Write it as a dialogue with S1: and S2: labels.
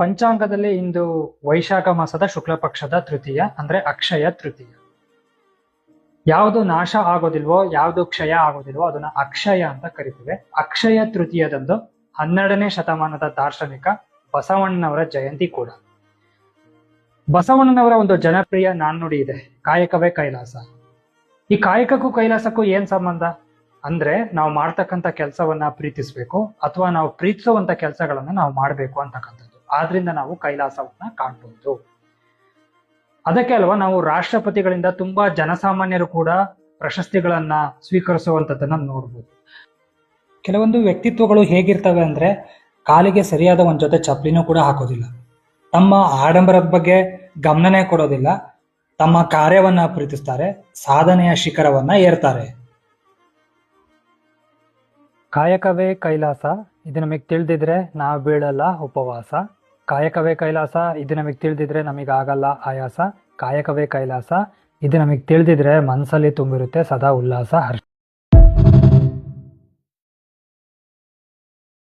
S1: ಪಂಚಾಂಗದಲ್ಲಿ ಇಂದು ವೈಶಾಖ ಮಾಸದ ಶುಕ್ಲ ಪಕ್ಷದ ತೃತೀಯ, ಅಂದ್ರೆ ಅಕ್ಷಯ ತೃತೀಯ. ಯಾವುದು ನಾಶ ಆಗೋದಿಲ್ವೋ, ಯಾವುದು ಕ್ಷಯ ಆಗೋದಿಲ್ವೋ ಅದನ್ನ ಅಕ್ಷಯ ಅಂತ ಕರಿತೀವಿ. ಅಕ್ಷಯ ತೃತೀಯದಂದು ಹನ್ನೆರಡನೇ ಶತಮಾನದ ದಾರ್ಶನಿಕ ಬಸವಣ್ಣನವರ ಜಯಂತಿ ಕೂಡ. ಬಸವಣ್ಣನವರ ಒಂದು ಜನಪ್ರಿಯ ನಾಣ್ಣುಡಿ ಇದೆ, ಕಾಯಕವೇ ಕೈಲಾಸ. ಈ ಕಾಯಕಕ್ಕೂ ಕೈಲಾಸಕ್ಕೂ ಏನ್ ಸಂಬಂಧ? ಅಂದ್ರೆ ನಾವು ಮಾಡ್ತಕ್ಕಂಥ ಕೆಲಸವನ್ನ ಪ್ರೀತಿಸ್ಬೇಕು, ಅಥವಾ ನಾವು ಪ್ರೀತಿಸುವಂತ ಕೆಲಸಗಳನ್ನ ನಾವು ಮಾಡ್ಬೇಕು ಅಂತಕ್ಕಂಥದ್ದು. ಆದ್ರಿಂದ ನಾವು ಕೈಲಾಸವನ್ನ ಕಾಣಬಹುದು ಅದಕ್ಕೆ ಅಲ್ವಾ ನಾವು ರಾಷ್ಟ್ರಪತಿಗಳಿಂದ ತುಂಬಾ ಜನಸಾಮಾನ್ಯರು ಕೂಡ ಪ್ರಶಸ್ತಿಗಳನ್ನ ಸ್ವೀಕರಿಸುವಂತದನ್ನ ನೋಡ್ಬೋದು. ಕೆಲವೊಂದು ವ್ಯಕ್ತಿತ್ವಗಳು ಹೇಗಿರ್ತವೆ ಅಂದ್ರೆ ಕಾಲಿಗೆ ಸರಿಯಾದ ಒಂದ್ ಜೊತೆ ಚಪ್ಪಲಿನೂ ಕೂಡ ಹಾಕೋದಿಲ್ಲ. ತಮ್ಮ ಆಡಂಬರದ ಬಗ್ಗೆ ಗಮನನೇ ಕೊಡೋದಿಲ್ಲ. ತಮ್ಮ ಕಾರ್ಯವನ್ನ ಪ್ರೀತಿಸ್ತಾರೆ. ಸಾಧನೆಯ ಶಿಖರವನ್ನ ಏರ್ತಾರೆ. ಕಾಯಕವೇ ಕೈಲಾಸ. ಇದು ನಮಗೆ ತಿಳಿದಿದ್ರೆ ನಾವು ಬೀಳಲ್ಲ ಉಪವಾಸ. ಕಾಯಕವೇ ಕೈಲಾಸ, ಇದು ನಮಗೆ ತಿಳಿದಿದ್ರೆ ನಮಗಾಗಲ್ಲ ಆಯಾಸ. ಕಾಯಕವೇ ಕೈಲಾಸ, ಇದು ನಮಗೆ ತಿಳಿದಿದ್ರೆ ಮನಸ್ಸಲ್ಲಿ ತುಂಬಿರುತ್ತೆ ಸದಾ ಉಲ್ಲಾಸ, ಹರ್ಷ.